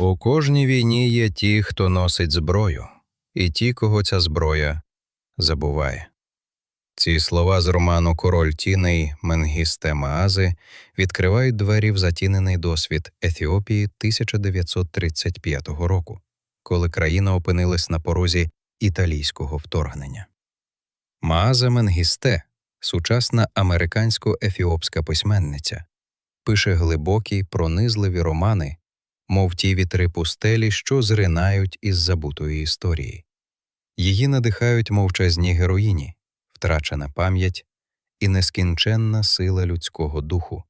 У кожній війні є ті, хто носить зброю, і ті, кого ця зброя забуває. Ці слова з роману Король тіней Менгісте Маази відкривають двері в затінений досвід Ефіопії 1935 року, коли країна опинилась на порозі італійського вторгнення. Мааза Менгісте, сучасна американсько-ефіопська письменниця, пише глибокі, пронизливі романи, мов ті вітри пустелі, що зринають із забутої історії. Її надихають мовчазні героїні, втрачена пам'ять і нескінченна сила людського духу,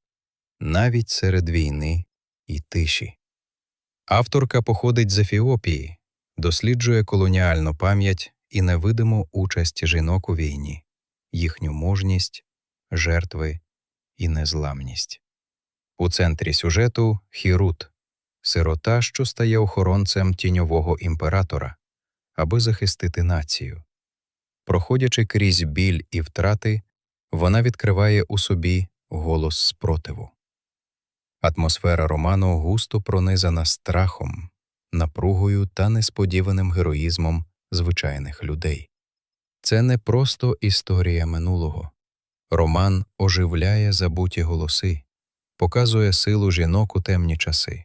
навіть серед війни і тиші. Авторка походить з Ефіопії, досліджує колоніальну пам'ять і невидиму участь жінок у війні, їхню мужність, жертви і незламність. У центрі сюжету Хірут сирота, що стає охоронцем тіньового імператора, аби захистити націю. Проходячи крізь біль і втрати, вона відкриває у собі голос спротиву. Атмосфера роману густо пронизана страхом, напругою та несподіваним героїзмом звичайних людей. Це не просто історія минулого. Роман оживляє забуті голоси, показує силу жінок у темні часи,